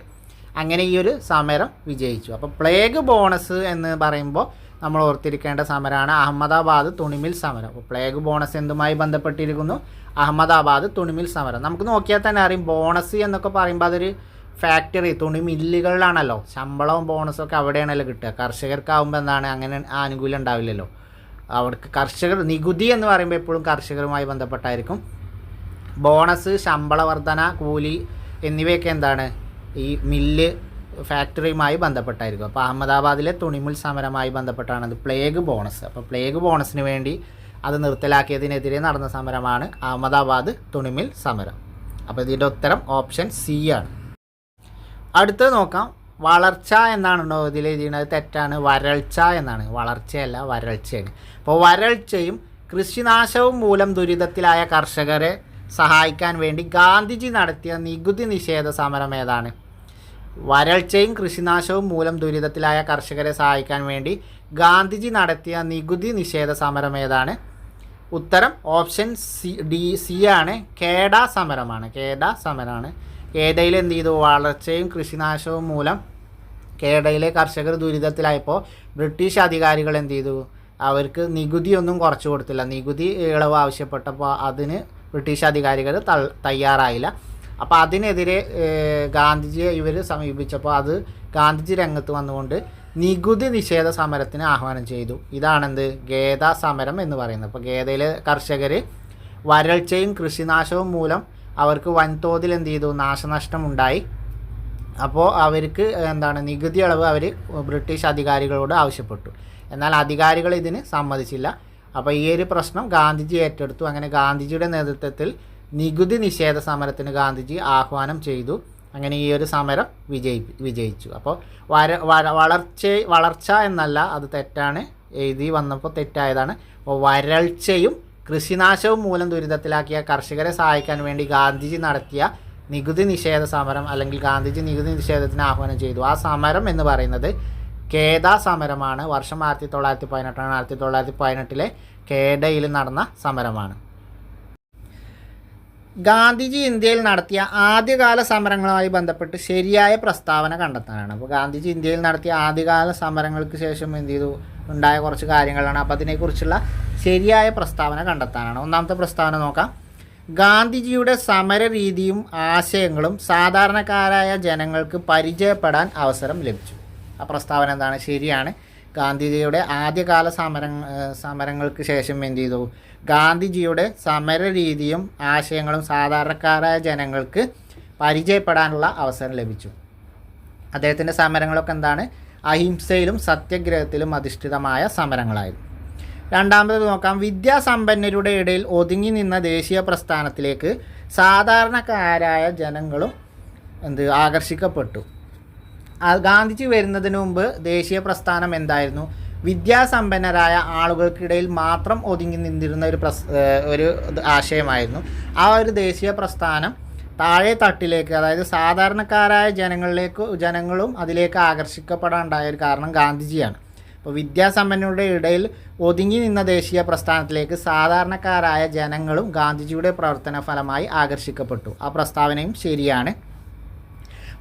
S1: അങ്ങനെ ഈ ഒരു സമരം വിജയിച്ചു. അപ്പോൾ പ്ലേഗ് ബോണസ് എന്ന് പറയുമ്പോൾ നമ്മൾ ഓർത്തിരിക്കേണ്ട സമരമാണ് അഹമ്മദാബാദ് തുണിമിൽ സമരം. അപ്പോൾ പ്ലേഗ് ബോണസ് എന്തുമായി ബന്ധപ്പെട്ടിരിക്കുന്നു? അഹമ്മദാബാദ് തുണിമിൽ സമരം. നമുക്ക് നോക്കിയാൽ തന്നെ അറിയും. ബോണസ് എന്നൊക്കെ പറയുമ്പോൾ അതൊരു ഫാക്ടറി തുണി മില്ലുകളിലാണല്ലോ. ശമ്പളവും ബോണസൊക്കെ അവിടെയാണല്ലോ കിട്ടുക. കർഷകർക്കാവുമ്പോൾ എന്താണ്? അങ്ങനെ ആനുകൂല്യം ഉണ്ടാവില്ലല്ലോ. അവർക്ക് കർഷകർ നികുതി എന്ന് പറയുമ്പോൾ എപ്പോഴും കർഷകരുമായി ബന്ധപ്പെട്ടായിരിക്കും. ബോണസ് ശമ്പള വർധന കൂലി എന്നിവയൊക്കെ എന്താണ്? ഈ മില്ല് ഫാക്ടറിയുമായി ബന്ധപ്പെട്ടായിരിക്കും. അപ്പോൾ അഹമ്മദാബാദിലെ തുണിമുൽ സമരമായി ബന്ധപ്പെട്ടാണ് അത് പ്ലേഗ് ബോണസ് അപ്പോൾ പ്ലേഗ് ബോണസിന് വേണ്ടി അത് നിർത്തലാക്കിയതിനെതിരെ നടന്ന സമരമാണ് അഹമ്മദാബാദ് തുണിമിൽ സമരം. അപ്പോൾ ഇതിന്റെ ഉത്തരം ഓപ്ഷൻ സി ആണ്. അടുത്തത് നോക്കാം. വളർച്ച എന്നാണല്ലോ ഇതിൽ എഴുതിയത് തെറ്റാണ്. വരൾച്ച എന്നാണ്. വളർച്ചയല്ല വരൾച്ചയാണ്. അപ്പോൾ വരൾച്ചയും കൃഷിനാശവും മൂലം ദുരിതത്തിലായ കർഷകരെ സഹായിക്കാൻ വേണ്ടി ഗാന്ധിജി നടത്തിയ നികുതി നിഷേധ സമരം ഏതാണ്? വരൾച്ചയും കൃഷിനാശവും മൂലം ദുരിതത്തിലായ കർഷകരെ സഹായിക്കാൻ വേണ്ടി ഗാന്ധിജി നടത്തിയ നികുതി നിഷേധ സമരം ഏതാണ്? ഉത്തരം ഓപ്ഷൻ സി ഡി സി ആണ്. കേഡ സമരമാണ്. കേഡ സമരമാണ്. കേഡയിൽ എന്ത് ചെയ്തു വളർച്ചയും കൃഷിനാശവും മൂലം കേടയിലെ കർഷകർ ദുരിതത്തിലായപ്പോൾ ബ്രിട്ടീഷ് അധികാരികൾ എന്ത് ചെയ്തു അവർക്ക് നികുതിയൊന്നും കുറച്ചു കൊടുത്തില്ല. നികുതി ഇളവ് ആവശ്യപ്പെട്ടപ്പോൾ അതിന് ബ്രിട്ടീഷ് അധികാരികൾ തയ്യാറായില്ല. അപ്പോൾ അതിനെതിരെ ഗാന്ധിജിയെ ഇവർ സമീപിച്ചപ്പോൾ അത് ഗാന്ധിജി രംഗത്ത് വന്നുകൊണ്ട് നികുതി നിഷേധ സമരത്തിന് ആഹ്വാനം ചെയ്തു. ഇതാണെന്ത്? ഗേദ സമരം എന്ന് പറയുന്നത്. അപ്പോൾ ഗേദയിലെ കർഷകർ വരൾച്ചയും കൃഷിനാശവും മൂലം അവർക്ക് വൻതോതിൽ എന്ത് ചെയ്തു? നാശനഷ്ടം ഉണ്ടായി അപ്പോൾ അവർക്ക് എന്താണ് നികുതി അളവ് അവർ ബ്രിട്ടീഷ് അധികാരികളോട് ആവശ്യപ്പെട്ടു. എന്നാൽ അധികാരികൾ ഇതിന് സമ്മതിച്ചില്ല. അപ്പോൾ ഈ ഒരു പ്രശ്നം ഗാന്ധിജി ഏറ്റെടുത്തു. അങ്ങനെ ഗാന്ധിജിയുടെ നേതൃത്വത്തിൽ നികുതി നിഷേധ സമരത്തിന് ഗാന്ധിജി ആഹ്വാനം ചെയ്തു. അങ്ങനെ ഈ ഒരു സമരം വിജയി വിജയിച്ചു. അപ്പോൾ വര വളർച്ച വളർച്ച എന്നല്ല അത് തെറ്റാണ്. എഴുതി വന്നപ്പോൾ തെറ്റായതാണ്. അപ്പോൾ വരൾച്ചയും കൃഷിനാശവും മൂലം ദുരിതത്തിലാക്കിയ കർഷകരെ സഹായിക്കാൻ വേണ്ടി ഗാന്ധിജി നടത്തിയ നികുതി നിഷേധ സമരം അല്ലെങ്കിൽ ഗാന്ധിജി നികുതി നിഷേധത്തിന് ആഹ്വാനം ചെയ്തു. ആ സമരം എന്ന് പറയുന്നത് കേദാ സമരമാണ്. വർഷം ആയിരത്തി തൊള്ളായിരത്തി പതിനെട്ടാണ് ആയിരത്തി തൊള്ളായിരത്തി പതിനെട്ടിലെ കേഡയിൽ നടന്ന സമരമാണ്. ഗാന്ധിജി ഇന്ത്യയിൽ നടത്തിയ ആദ്യകാല സമരങ്ങളുമായി ബന്ധപ്പെട്ട് ശരിയായ പ്രസ്താവന കണ്ടെത്താനാണ്. അപ്പോൾ ഗാന്ധിജി ഇന്ത്യയിൽ നടത്തിയ ആദ്യകാല സമരങ്ങൾക്ക് ശേഷം എന്ത് ചെയ്തു? ഉണ്ടായ കുറച്ച് കാര്യങ്ങളാണ്. അപ്പോൾ അതിനെക്കുറിച്ചുള്ള ശരിയായ പ്രസ്താവന കണ്ടെത്താനാണ്. ഒന്നാമത്തെ പ്രസ്താവന നോക്കാം. ഗാന്ധിജിയുടെ സമര രീതിയും ആശയങ്ങളും സാധാരണക്കാരായ ജനങ്ങൾക്ക് പരിചയപ്പെടാൻ അവസരം ലഭിച്ചു. ആ പ്രസ്താവന എന്താണ്? ശരിയാണ്. ഗാന്ധിജിയുടെ ആദ്യകാല സമര സമരങ്ങൾക്ക് ശേഷം എന്ത് ചെയ്തു? ഗാന്ധിജിയുടെ സമര രീതിയും ആശയങ്ങളും സാധാരണക്കാരായ ജനങ്ങൾക്ക് പരിചയപ്പെടാനുള്ള അവസരം ലഭിച്ചു. അദ്ദേഹത്തിന്റെ സമരങ്ങളൊക്കെ എന്താണ്? അഹിംസയിലും സത്യഗ്രഹത്തിലും അധിഷ്ഠിതമായ സമരങ്ങളായിരുന്നു. രണ്ടാമത് നോക്കാം. വിദ്യാസമ്പന്നരുടെ ഇടയിൽ ഒതുങ്ങി നിന്ന ദേശീയ പ്രസ്ഥാനത്തിലേക്ക് സാധാരണക്കാരായ ജനങ്ങളും എന്ത് ആകർഷിക്കപ്പെട്ടു. ഗാന്ധിജി വരുന്നതിന് മുമ്പ് ദേശീയ പ്രസ്ഥാനം എന്തായിരുന്നു? വിദ്യാസമ്പന്നരായ ആളുകൾക്കിടയിൽ മാത്രം ഒതുങ്ങി നിന്നിരുന്ന ഒരു പ്രസ് ഒരു ആശയമായിരുന്നു. ആ ഒരു ദേശീയ പ്രസ്ഥാനം താഴെ തട്ടിലേക്ക് അതായത് സാധാരണക്കാരായ ജനങ്ങളിലേക്ക് ജനങ്ങളും അതിലേക്ക് ആകർഷിക്കപ്പെടാനുണ്ടായ ഒരു കാരണം ഗാന്ധിജിയാണ്. അപ്പോൾ വിദ്യാസമ്പന്നരുടെ ഇടയിൽ ഒതുങ്ങി നിന്ന ദേശീയ പ്രസ്ഥാനത്തിലേക്ക് സാധാരണക്കാരായ ജനങ്ങളും ഗാന്ധിജിയുടെ പ്രവർത്തന ഫലമായി ആകർഷിക്കപ്പെട്ടു. ആ പ്രസ്താവനയും ശരിയാണ്.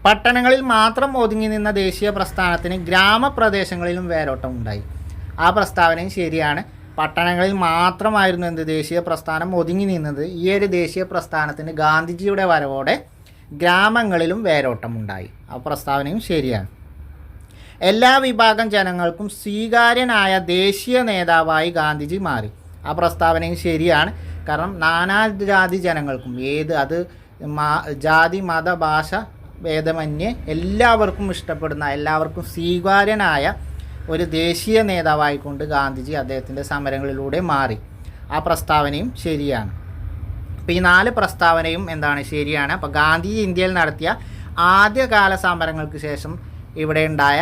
S1: പട്ടണങ്ങളിൽ മാത്രം ഒതുങ്ങി നിന്ന ദേശീയ പ്രസ്ഥാനത്തിന് ഗ്രാമപ്രദേശങ്ങളിലും വേരോട്ടം ഉണ്ടായി ആ പ്രസ്താവനയും ശരിയാണ്. പട്ടണങ്ങളിൽ മാത്രമായിരുന്നു എന്ത് ദേശീയ പ്രസ്ഥാനം ഒതുങ്ങി നിന്നത്? ഈ ഒരു ദേശീയ പ്രസ്ഥാനത്തിന് ഗാന്ധിജിയുടെ വരവോടെ ഗ്രാമങ്ങളിലും വേരോട്ടമുണ്ടായി. ആ പ്രസ്താവനയും ശരിയാണ്. എല്ലാ വിഭാഗം ജനങ്ങൾക്കും സ്വീകാര്യനായ ദേശീയ നേതാവായി ഗാന്ധിജി മാറി. ആ പ്രസ്താവനയും ശരിയാണ്. കാരണം നാനാജാതി ജനങ്ങൾക്കും ഏത് അത് ജാതി മത ഭാഷ ഭേദമന്യേ എല്ലാവർക്കും ഇഷ്ടപ്പെടുന്ന എല്ലാവർക്കും സ്വീകാര്യനായ ഒരു ദേശീയ നേതാവായിക്കൊണ്ട് ഗാന്ധിജി അദ്ദേഹത്തിന്റെ സമരങ്ങളിലൂടെ മാറി. ആ പ്രസ്താവനയും ശരിയാണ്. അപ്പോൾ ഈ നാല് പ്രസ്താവനയും എന്താണ്? ശരിയാണ്. അപ്പോൾ ഗാന്ധിജി ഇന്ത്യയിൽ നടത്തിയ ആദ്യകാല സമരങ്ങൾക്ക് ശേഷം ഇവിടെ ഉണ്ടായ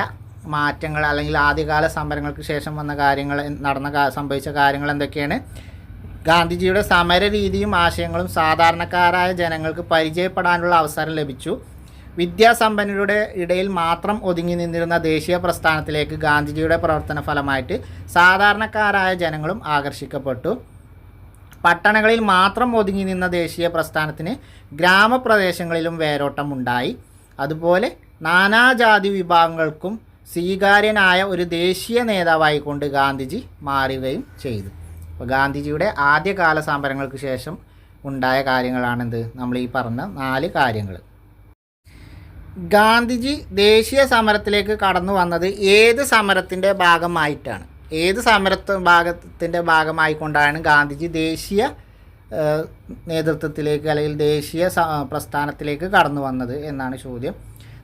S1: മാറ്റങ്ങൾ അല്ലെങ്കിൽ ആദ്യകാല സമരങ്ങൾക്ക് ശേഷം വന്ന കാര്യങ്ങൾ നടന്ന സംഭവിച്ച കാര്യങ്ങൾ എന്തൊക്കെയാണ്? ഗാന്ധിജിയുടെ സമര രീതിയും ആശയങ്ങളും സാധാരണക്കാരായ ജനങ്ങൾക്ക് പരിചയപ്പെടാനുള്ള അവസരം ലഭിച്ചു. വിദ്യാസമ്പന്നരുടെ ഇടയിൽ മാത്രം ഒതുങ്ങി നിന്നിരുന്ന ദേശീയ പ്രസ്ഥാനത്തിലേക്ക് ഗാന്ധിജിയുടെ പ്രവർത്തന ഫലമായിട്ട് സാധാരണക്കാരായ ജനങ്ങളും ആകർഷിക്കപ്പെട്ടു. പട്ടണങ്ങളിൽ മാത്രം ഒതുങ്ങി നിന്ന ദേശീയ പ്രസ്ഥാനത്തിന് ഗ്രാമപ്രദേശങ്ങളിലും വേരോട്ടം ഉണ്ടായി അതുപോലെ നാനാജാതി വിഭാഗങ്ങൾക്കും സ്വീകാര്യനായ ഒരു ദേശീയ നേതാവായിക്കൊണ്ട് ഗാന്ധിജി മാറുകയും ചെയ്തു. അപ്പോൾ ഗാന്ധിജിയുടെ ആദ്യകാല സമരങ്ങൾക്ക് ശേഷം ഉണ്ടായ കാര്യങ്ങളാണെന്ത്? നമ്മൾ ഈ പറഞ്ഞ നാല് കാര്യങ്ങൾ. ഗാന്ധിജി ദേശീയ സമരത്തിലേക്ക് കടന്നു വന്നത് ഏത് സമരത്തിന്റെ ഭാഗമായിട്ടാണ്? ഏത് സമരത്ത് ഭാഗത്തിന്റെ ഭാഗമായിക്കൊണ്ടാണ് ഗാന്ധിജി ദേശീയ
S2: നേതൃത്വത്തിലേക്ക് അല്ലെങ്കിൽ ദേശീയ പ്രസ്ഥാനത്തിലേക്ക് കടന്നു വന്നത് എന്നാണ് ചോദ്യം.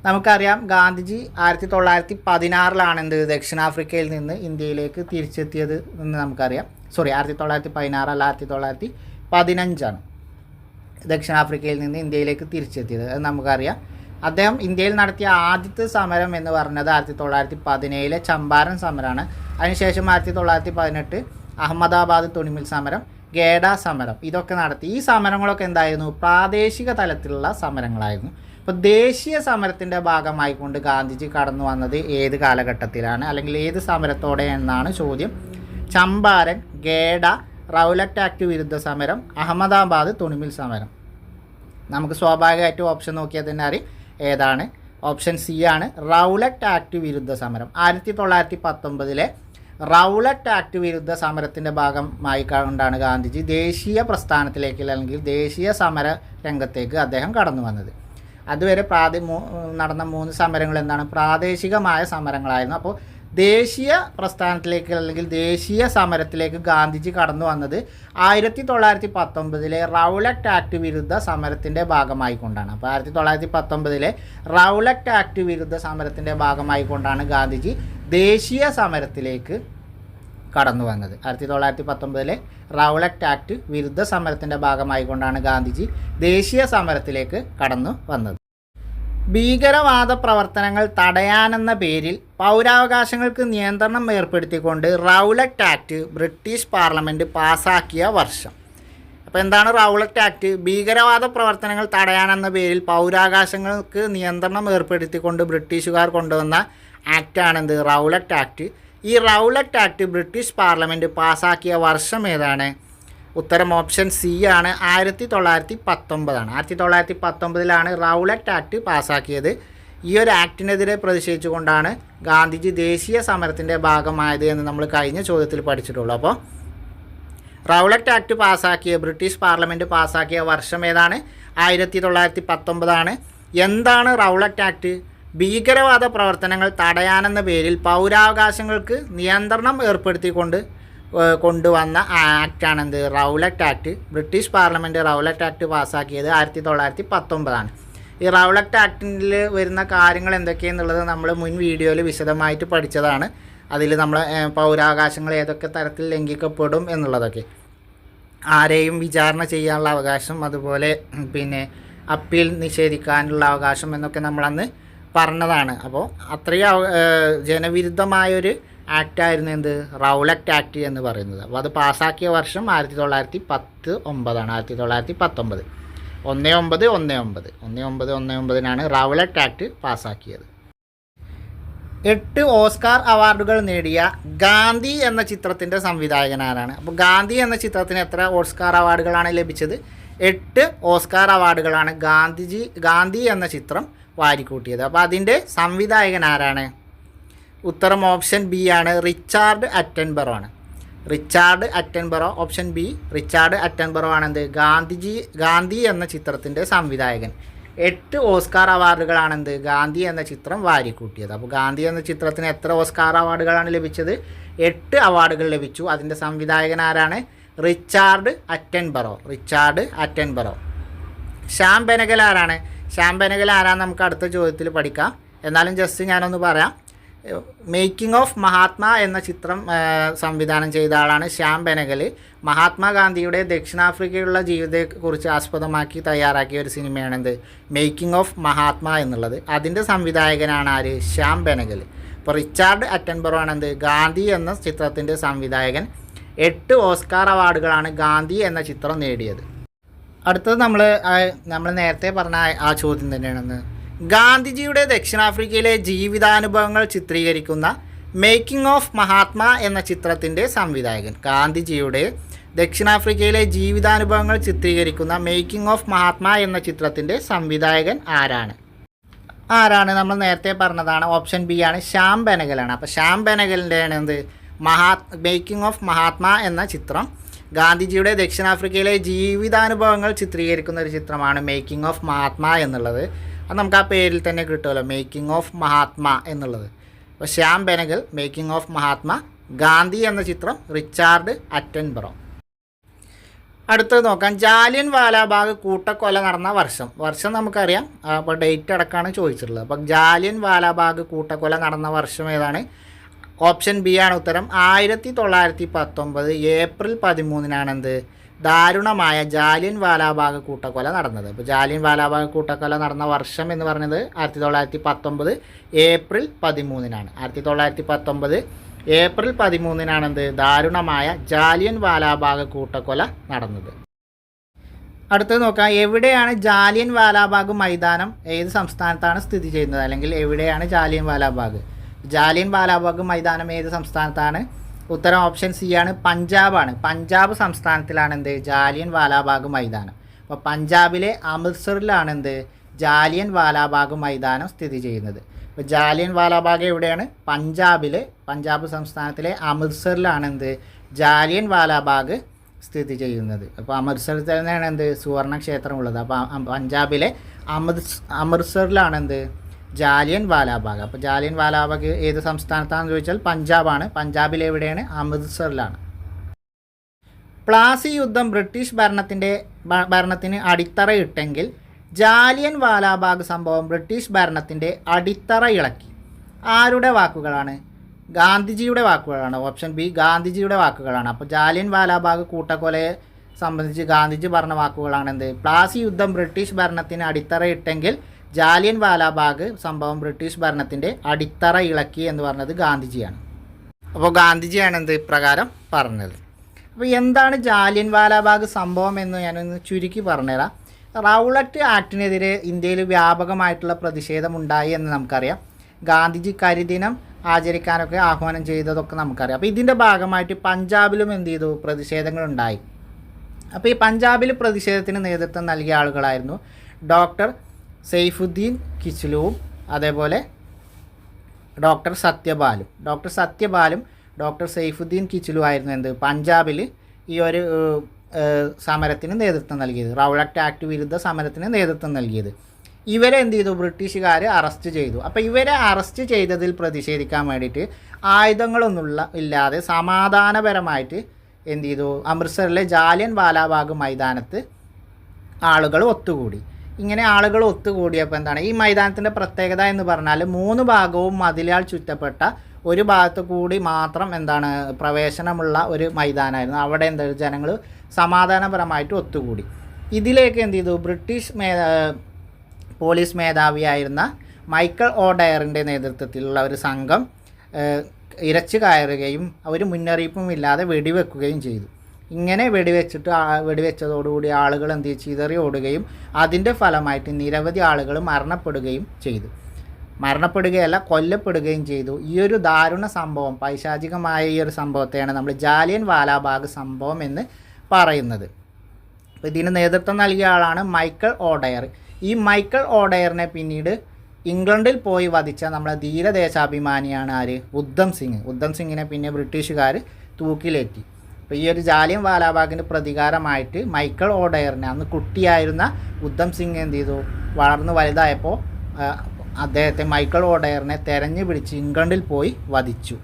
S2: നമുക്കറിയാം ഗാന്ധിജി ആയിരത്തി തൊള്ളായിരത്തി പതിനാറിലാണ് എന്ത് ദക്ഷിണാഫ്രിക്കയിൽ നിന്ന് ഇന്ത്യയിലേക്ക് തിരിച്ചെത്തിയത് എന്ന് നമുക്കറിയാം. സോറി ആയിരത്തി തൊള്ളായിരത്തി പതിനാറല്ല ആയിരത്തി തൊള്ളായിരത്തി പതിനഞ്ചാണ് ദക്ഷിണാഫ്രിക്കയിൽ നിന്ന് ഇന്ത്യയിലേക്ക് തിരിച്ചെത്തിയത്. അത് നമുക്കറിയാം. അദ്ദേഹം ഇന്ത്യയിൽ നടത്തിയ ആദ്യത്തെ സമരം എന്ന് പറഞ്ഞത് ആയിരത്തി തൊള്ളായിരത്തി പതിനേഴിലെ ചമ്പാരൻ സമരമാണ്. അതിനുശേഷം ആയിരത്തി തൊള്ളായിരത്തി പതിനെട്ട് അഹമ്മദാബാദ് തുണിമിൽ സമരം ഗേഡ സമരം ഇതൊക്കെ നടത്തി. ഈ സമരങ്ങളൊക്കെ എന്തായിരുന്നു? പ്രാദേശിക തലത്തിലുള്ള സമരങ്ങളായിരുന്നു. അപ്പോൾ ദേശീയ സമരത്തിന്റെ ഭാഗമായിക്കൊണ്ട് ഗാന്ധിജി കടന്നു വന്നത് ഏത് കാലഘട്ടത്തിലാണ്? അല്ലെങ്കിൽ ഏത് സമരത്തോടെ എന്നാണ് ചോദ്യം. ചമ്പാരൻ ഗേഡ റൗലറ്റ് ആക്ട് വിരുദ്ധ സമരം അഹമ്മദാബാദ് തുണിമിൽ സമരം. നമുക്ക് സ്വാഭാവികമായിട്ടും ഓപ്ഷൻ നോക്കിയാൽ തന്നെ അറിയാം. ഏതാണ്? ഓപ്ഷൻ സി ആണ്. റൗലറ്റ് ആക്ട് വിരുദ്ധ സമരം. ആയിരത്തി തൊള്ളായിരത്തി പത്തൊമ്പതിലെ റൗലറ്റ് ആക്ട് വിരുദ്ധ സമരത്തിന്റെ ഭാഗമായി കൊണ്ടാണ് ഗാന്ധിജി ദേശീയ പ്രസ്ഥാനത്തിലേക്ക് അല്ലെങ്കിൽ ദേശീയ സമര രംഗത്തേക്ക് അദ്ദേഹം കടന്നു വന്നത്. അതുവരെ പ്രാദേ നടന്ന മൂന്ന് സമരങ്ങൾ എന്താണ്? പ്രാദേശികമായ സമരങ്ങളായിരുന്നു. അപ്പോൾ ദേശീയ പ്രസ്ഥാനത്തിലേക്ക് അല്ലെങ്കിൽ ദേശീയ സമരത്തിലേക്ക് ഗാന്ധിജി കടന്നു വന്നത് ആയിരത്തി തൊള്ളായിരത്തി പത്തൊമ്പതിലെ റൗലറ്റ് ആക്ട് വിരുദ്ധ സമരത്തിന്റെ ഭാഗമായിക്കൊണ്ടാണ്. അപ്പോൾ ആയിരത്തി തൊള്ളായിരത്തി പത്തൊമ്പതിലെ റൗലറ്റ് ആക്ട് വിരുദ്ധ സമരത്തിന്റെ ഭാഗമായിക്കൊണ്ടാണ് ഗാന്ധിജി ദേശീയ സമരത്തിലേക്ക് കടന്നു വന്നത്. ആയിരത്തി തൊള്ളായിരത്തി പത്തൊമ്പതിലെ റൗലറ്റ് ആക്ട് വിരുദ്ധ സമരത്തിന്റെ ഭാഗമായിക്കൊണ്ടാണ് ഗാന്ധിജി ദേശീയ സമരത്തിലേക്ക് കടന്നു വന്നത്. ഭീകരവാദ പ്രവർത്തനങ്ങൾ തടയാനെന്ന പേരിൽ പൗരാവകാശങ്ങൾക്ക് നിയന്ത്രണം ഏർപ്പെടുത്തിക്കൊണ്ട് റൗലറ്റ് ആക്ട് ബ്രിട്ടീഷ് പാർലമെന്റ് പാസാക്കിയ വർഷം. അപ്പോൾ എന്താണ് റൗലറ്റ് ആക്ട്? ഭീകരവാദ പ്രവർത്തനങ്ങൾ തടയാനെന്ന പേരിൽ പൗരാവകാശങ്ങൾക്ക് നിയന്ത്രണം ഏർപ്പെടുത്തിക്കൊണ്ട് ബ്രിട്ടീഷുകാർ കൊണ്ടുവന്ന ആക്റ്റാണെന്ത് റൗലറ്റ് ആക്ട്. ഈ റൗലറ്റ് ആക്ട് ബ്രിട്ടീഷ് പാർലമെന്റ് പാസാക്കിയ വർഷം ഏതാണ്? ഉത്തരം ഓപ്ഷൻ സി ആണ്. ആയിരത്തി തൊള്ളായിരത്തി പത്തൊമ്പതാണ് ആയിരത്തി തൊള്ളായിരത്തി പത്തൊമ്പതിലാണ് റൗലറ്റ് ആക്ട് പാസ്സാക്കിയത്. ഈ ഒരു ആക്ടിനെതിരെ പ്രതിഷേധിച്ചുകൊണ്ടാണ് ഗാന്ധിജി ദേശീയ സമരത്തിന്റെ ഭാഗമായത് എന്ന് നമ്മൾ കഴിഞ്ഞ ചോദ്യത്തിൽ പഠിച്ചിട്ടുള്ളൂ. അപ്പോൾ റൗലറ്റ് ആക്ട് പാസ്സാക്കിയ ബ്രിട്ടീഷ് പാർലമെന്റ് പാസ്സാക്കിയ വർഷം ഏതാണ്? ആയിരത്തി തൊള്ളായിരത്തി പത്തൊമ്പതാണ് എന്താണ് റൗലറ്റ് ആക്ട്? ഭീകരവാദ പ്രവർത്തനങ്ങൾ തടയാനെന്ന പേരിൽ പൗരാവകാശങ്ങൾക്ക് നിയന്ത്രണം ഏർപ്പെടുത്തിക്കൊണ്ട് കൊണ്ടുവന്ന ആക്റ്റാണ് എന്ത്? Rowlatt Act. British Parliament Rowlatt Act പാസ്സാക്കിയത് ആയിരത്തി തൊള്ളായിരത്തി പത്തൊമ്പതാണ് ഈ റൗലറ്റ് ആക്ടിൽ വരുന്ന കാര്യങ്ങൾ എന്തൊക്കെയെന്നുള്ളത് നമ്മൾ മുൻ വീഡിയോയിൽ വിശദമായിട്ട് പഠിച്ചതാണ്. അതിൽ നമ്മൾ പൗരാവകാശങ്ങൾ ഏതൊക്കെ തരത്തിൽ ലംഘിക്കപ്പെടും എന്നുള്ളതൊക്കെ. ആരെയും വിചാരണ ചെയ്യാനുള്ള അവകാശം അതുപോലെ പിന്നെ അപ്പീൽ നിഷേധിക്കാനുള്ള അവകാശം എന്നൊക്കെ നമ്മളന്ന് പറഞ്ഞതാണ്. അപ്പോൾ അത്രയും ജനവിരുദ്ധമായൊരു ആക്റ്റായിരുന്നു എന്ത്? റൗലറ്റ് ആക്ട് എന്ന് പറയുന്നത്. അപ്പോൾ അത് പാസ്സാക്കിയ വർഷം ആയിരത്തി തൊള്ളായിരത്തി പത്ത് ഒമ്പതാണ്. ആയിരത്തി തൊള്ളായിരത്തി പത്തൊമ്പത് ഒന്ന് ഒമ്പത് ഒന്ന് ഒമ്പത്. ഒന്ന് ഒമ്പത് ഒന്ന് ഒമ്പതിനാണ് റൗലറ്റ് ആക്ട് പാസ്സാക്കിയത്. എട്ട് ഓസ്കാർ അവാർഡുകൾ നേടിയ ഗാന്ധി എന്ന ചിത്രത്തിന്റെ സംവിധായകൻ ആരാണ്? അപ്പോൾ ഗാന്ധി എന്ന ചിത്രത്തിന് എത്ര ഓസ്കാർ അവാർഡുകളാണ് ലഭിച്ചത്? എട്ട് ഓസ്കാർ അവാർഡുകളാണ് ഗാന്ധിജി ഗാന്ധി എന്ന ചിത്രം വാരിക്കൂട്ടിയത്. അപ്പോൾ അതിന്റെ സംവിധായകൻ ആരാണ്? ഉത്തരം ഓപ്ഷൻ ബി ആണ്. റിച്ചാർഡ് അറ്റൻബറോ ആണ്. Richard Attenborough option B Richard Attenborough ആണെന്ത് Gandhiji Gandhi എന്ന ചിത്രത്തിന്റെ സംവിധായകൻ. എട്ട് ഓസ്കാർ അവാർഡുകളാണെന്ത് ഗാന്ധി എന്ന ചിത്രം വാരിക്കൂട്ടിയത്. അപ്പോൾ ഗാന്ധി എന്ന ചിത്രത്തിന് എത്ര ഓസ്കാർ അവാർഡുകളാണ് ലഭിച്ചത്? എട്ട് അവാർഡുകൾ ലഭിച്ചു. അതിന്റെ സംവിധായകൻ ആരാണ്? Richard Attenborough. Richard Attenborough. Shyam Benegal ആരാണ്? ശ്യാം ബെനഗൽ ആരാന്ന് നമുക്ക് അടുത്ത ചോദ്യത്തിൽ പഠിക്കാം. എന്നാലും ജസ്റ്റ് ഞാനൊന്ന് പറയാം. മേക്കിംഗ് ഓഫ് മഹാത്മാ എന്ന ചിത്രം സംവിധാനം ചെയ്ത ആളാണ് ശ്യാം ബെനഗൽ മഹാത്മാഗാന്ധിയുടെ ദക്ഷിണാഫ്രിക്കയിലുള്ള ജീവിതത്തെക്കുറിച്ച് ആസ്പദമാക്കി തയ്യാറാക്കിയ ഒരു സിനിമയാണ് എന്ത് മേക്കിംഗ് ഓഫ് മഹാത്മാ എന്നുള്ളത്. അതിന്റെ സംവിധായകനാണ് ആര്? ശ്യാം ബെനഗൽ ഇപ്പോൾ റിച്ചാർഡ് അറ്റൻബറോ ആണ് എന്ത്? ഗാന്ധി എന്ന ചിത്രത്തിന്റെ സംവിധായകൻ. എട്ട് ഓസ്കാർ അവാർഡുകളാണ് ഗാന്ധി എന്ന ചിത്രം നേടിയത്. അടുത്തത് നമ്മൾ നമ്മൾ നേരത്തെ പറഞ്ഞ ആ- ചോദ്യം തന്നെയാണെന്ന്. ഗാന്ധിജിയുടെ ദക്ഷിണാഫ്രിക്കയിലെ ജീവിതാനുഭവങ്ങൾ ചിത്രീകരിക്കുന്ന മേക്കിംഗ് ഓഫ് മഹാത്മാ എന്ന ചിത്രത്തിന്റെ സംവിധായകൻ. ഗാന്ധിജിയുടെ ദക്ഷിണാഫ്രിക്കയിലെ ജീവിതാനുഭവങ്ങൾ ചിത്രീകരിക്കുന്ന മേക്കിംഗ് ഓഫ് മഹാത്മാ എന്ന ചിത്രത്തിന്റെ സംവിധായകൻ ആരാണ്? ആരാണ്? നമ്മൾ നേരത്തെ പറഞ്ഞതാണ് ഓപ്ഷൻ ബി ആണ് ശ്യാം ബെനഗലാണ് അപ്പോൾ ശ്യാം ബെനഗലിന്റെ ആണ് എന്ത്? മഹാ മേക്കിംഗ് ഓഫ് മഹാത്മാ എന്ന ചിത്രം. ഗാന്ധിജിയുടെ ദക്ഷിണാഫ്രിക്കയിലെ ജീവിതാനുഭവങ്ങൾ ചിത്രീകരിക്കുന്ന ഒരു ചിത്രമാണ് മേക്കിംഗ് ഓഫ് മഹാത്മാ എന്നുള്ളത്. അത് നമുക്ക് ആ പേരിൽ തന്നെ കിട്ടുമല്ലോ. മേക്കിംഗ് ഓഫ് മഹാത്മാ എന്നുള്ളത്. അപ്പോൾ ശ്യാം ബെനഗൽ മേക്കിംഗ് ഓഫ് മഹാത്മാ ഗാന്ധി എന്ന ചിത്രം റിച്ചാർഡ് അറ്റൻബറോ. അടുത്തത് നോക്കാം. ജാലിയൻ വാലാബാഗ് കൂട്ടക്കൊല നടന്ന വർഷം. വർഷം നമുക്കറിയാം. അപ്പോൾ ഡേറ്റ് അടക്കമാണ് ചോദിച്ചിട്ടുള്ളത്. അപ്പം ജാലിയൻ വാലാബാഗ് കൂട്ടക്കൊല നടന്ന വർഷം ഏതാണ്? ഓപ്ഷൻ ബി ആണ് ഉത്തരം. ആയിരത്തി തൊള്ളായിരത്തി പത്തൊമ്പത് ഏപ്രിൽ പതിമൂന്നിനാണ് എന്ത് ദാരുണമായ ജാലിയൻ വാലാബാഗ് കൂട്ടക്കൊല നടന്നത്. അപ്പോൾ ജാലിയൻ വാലാബാഗ് കൂട്ടക്കൊല നടന്ന വർഷം എന്ന് പറഞ്ഞത് ആയിരത്തി തൊള്ളായിരത്തി പത്തൊമ്പത് ഏപ്രിൽ പതിമൂന്നിനാണ്. ആയിരത്തി തൊള്ളായിരത്തി പത്തൊമ്പത് ഏപ്രിൽ പതിമൂന്നിനാണെന്ത്? ദാരുണമായ ജാലിയൻ വാലാബാഗ് കൂട്ടക്കൊല നടന്നത്. അടുത്തത് നോക്കാം. എവിടെയാണ് ജാലിയൻ വാലാബാഗ് മൈതാനം? ഏത് സംസ്ഥാനത്താണ് സ്ഥിതി ചെയ്യുന്നത്? അല്ലെങ്കിൽ എവിടെയാണ് ജാലിയൻ വാലാബാഗ്? ജാലിയൻ വാലാബാഗ് മൈതാനം ഏത് സംസ്ഥാനത്താണ് ഉത്തരം ഓപ്ഷൻ സി ആണ്. പഞ്ചാബാണ്. പഞ്ചാബ് സംസ്ഥാനത്തിലാണ് എന്ത്? ജാലിയൻ വാലാബാഗ് മൈതാനം. അപ്പോൾ പഞ്ചാബിലെ അമൃത്സറിലാണ് എന്ത്? ജാലിയൻ വാലാബാഗ് മൈതാനം സ്ഥിതി ചെയ്യുന്നത്. അപ്പോൾ ജാലിയൻ വാലാബാഗ് എവിടെയാണ്? പഞ്ചാബിലെ പഞ്ചാബ് സംസ്ഥാനത്തിലെ അമൃത്സറിലാണ് എന്ത്? ജാലിയൻ വാലാബാഗ് സ്ഥിതി ചെയ്യുന്നത്. അപ്പോൾ അമൃത്സറിൽ തന്നെയാണ് എന്ത്? സുവർണ ക്ഷേത്രം ഉള്ളത് അപ്പോൾ പഞ്ചാബിലെ അമൃത് അമൃത്സറിലാണ് എന്ത്? ജാലിയൻ വാലാബാഗ്. അപ്പോൾ ജാലിയൻ വാലാബാഗ് ഏത് സംസ്ഥാനത്താണെന്ന് ചോദിച്ചാൽ പഞ്ചാബാണ്. പഞ്ചാബിൽ എവിടെയാണ്? അമൃത്സറിലാണ്. പ്ലാസി യുദ്ധം ബ്രിട്ടീഷ് ഭരണത്തിന്റെ ഭരണത്തിന് അടിത്തറയിട്ടെങ്കിൽ ജാലിയൻ വാലാബാഗ് സംഭവം ബ്രിട്ടീഷ് ഭരണത്തിന്റെ അടിത്തറ ഇളക്കി. ആരുടെ വാക്കുകളാണ്? ഗാന്ധിജിയുടെ വാക്കുകളാണ്. ഓപ്ഷൻ ബി ഗാന്ധിജിയുടെ വാക്കുകളാണ്. അപ്പോൾ ജാലിയൻ വാലാബാഗ് കൂട്ടക്കൊലയെ സംബന്ധിച്ച് ഗാന്ധിജി പറഞ്ഞ വാക്കുകളാണ് എന്ത് പ്ലാസി യുദ്ധം ബ്രിട്ടീഷ് ഭരണത്തിന് അടിത്തറയിട്ടെങ്കിൽ ജാലിയൻ വാലാബാഗ് സംഭവം ബ്രിട്ടീഷ് ഭരണത്തിന്റെ അടിത്തറ ഇളക്കി എന്ന് പറഞ്ഞത് ഗാന്ധിജിയാണ്. അപ്പോൾ ഗാന്ധിജിയാണ് എന്ത് ഇപ്രകാരം പറഞ്ഞത്? അപ്പോൾ എന്താണ് ജാലിയൻ വാലാബാഗ് സംഭവം എന്ന് ഞാനൊന്ന് ചുരുക്കി പറഞ്ഞുതരാം. റൗളറ്റ് ആക്ടിനെതിരെ ഇന്ത്യയിൽ വ്യാപകമായിട്ടുള്ള പ്രതിഷേധമുണ്ടായി എന്ന് നമുക്കറിയാം. ഗാന്ധിജി കരിദിനം ആചരിക്കാനൊക്കെ ആഹ്വാനം ചെയ്തതൊക്കെ നമുക്കറിയാം. അപ്പോൾ ഇതിന്റെ ഭാഗമായിട്ട് പഞ്ചാബിലും എന്ത് ചെയ്തു? പ്രതിഷേധങ്ങളുണ്ടായി. അപ്പോൾ ഈ പഞ്ചാബിൽ പ്രതിഷേധത്തിന് നേതൃത്വം നൽകിയ ആളുകളായിരുന്നു ഡോക്ടർ സെയ്ഫുദ്ദീൻ കിച്ലുവും അതേപോലെ ഡോക്ടർ സത്യപാലും ഡോക്ടർ സത്യപാലും ഡോക്ടർ സെയ്ഫുദ്ദീൻ കിച്ചിലു ആയിരുന്നു എന്ത്? പഞ്ചാബിൽ ഈ ഒരു സമരത്തിന് നേതൃത്വം നൽകിയത്. റൗളറ്റ് ആക്ട് വിരുദ്ധ സമരത്തിന് നേതൃത്വം നൽകിയത്. ഇവരെ എന്ത് ചെയ്തു? ബ്രിട്ടീഷുകാർ അറസ്റ്റ് ചെയ്തു. അപ്പോൾ ഇവരെ അറസ്റ്റ് ചെയ്തതിൽ പ്രതിഷേധിക്കാൻ വേണ്ടിയിട്ട് ആയുധങ്ങളൊന്നുള്ള ഇല്ലാതെ സമാധാനപരമായിട്ട് എന്ത് ചെയ്തു? അമൃത്സറിലെ ജാലിയൻ വാലാബാഗ് മൈതാനത്ത് ആളുകൾ ഒത്തുകൂടി. ഇങ്ങനെ ആളുകൾ ഒത്തുകൂടിയപ്പോൾ എന്താണ്? ഈ മൈതാനത്തിന്റെ പ്രത്യേകത എന്ന് പറഞ്ഞാൽ മൂന്ന് ഭാഗവും മതിലാൽ ചുറ്റപ്പെട്ട ഒരു ഭാഗത്ത് കൂടി മാത്രം എന്താണ് പ്രവേശനമുള്ള ഒരു മൈതാനമായിരുന്നു അവിടെ എന്താ ജനങ്ങൾ സമാധാനപരമായിട്ട് ഒത്തുകൂടി. ഇതിലേക്ക് എന്ത് ചെയ്തു? ബ്രിട്ടീഷ് മേ പോലീസ് മേധാവിയായിരുന്ന മൈക്കിൾ ഓഡയറിന്റെ നേതൃത്വത്തിലുള്ള ഒരു സംഘം ഇരച്ചു കയറുകയും അവർ മുന്നറിയിപ്പും ഇല്ലാതെ വെടിവെക്കുകയും ചെയ്തു. ഇങ്ങനെ വെടിവെച്ചിട്ട് വെടിവെച്ചതോടുകൂടി ആളുകൾ എന്ത് ചിതറി ഓടുകയും അതിന്റെ ഫലമായിട്ട് നിരവധി ആളുകൾ മരണപ്പെടുകയും ചെയ്തു. മരണപ്പെടുകയല്ല കൊല്ലപ്പെടുകയും ചെയ്തു. ഈ ഒരു ദാരുണ സംഭവം പൈശാചികമായ ഈ ഒരു സംഭവത്തെയാണ് നമ്മൾ ജാലിയൻ വാലാബാഗ് സംഭവം എന്ന് പറയുന്നത്. അപ്പോൾ ഇതിന് നേതൃത്വം നൽകിയ ആളാണ് മൈക്കിൾ ഓഡയർ. ഈ മൈക്കിൾ ഓഡയറിനെ പിന്നീട് ഇംഗ്ലണ്ടിൽ പോയി വധിച്ച നമ്മളെ ധീരദേശാഭിമാനിയാണ് ആര്? ഉദ്ധം സിംഗ്. ഉദ്ധം സിംഗിനെ പിന്നെ ബ്രിട്ടീഷുകാർ തൂക്കിലേറ്റി. അപ്പോൾ ഈ ഒരു ജാലിയം വാലാബാഗിന്റെ പ്രതികാരമായിട്ട് മൈക്കിൾ ഓഡയറിനെ അന്ന് കുട്ടിയായിരുന്ന ഉദ്ധം സിംഗ് എന്ത് ചെയ്തു? വളർന്നു വലുതായപ്പോൾ അദ്ദേഹത്തെ മൈക്കിൾ ഓഡയറിനെ തെരഞ്ഞു പിടിച്ച് ഇംഗ്ലണ്ടിൽ പോയി വധിച്ചു.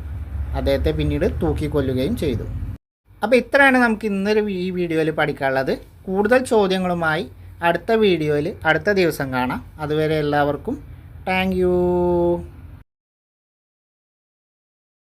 S2: അദ്ദേഹത്തെ പിന്നീട് തൂക്കിക്കൊല്ലുകയും ചെയ്തു. അപ്പോൾ ഇത്രയാണ് നമുക്ക് ഇന്നൊരു ഈ വീഡിയോയിൽ പഠിക്കാനുള്ളത്. കൂടുതൽ ചോദ്യങ്ങളുമായി അടുത്ത വീഡിയോയിൽ അടുത്ത ദിവസം കാണാം. അതുവരെ എല്ലാവർക്കും താങ്ക്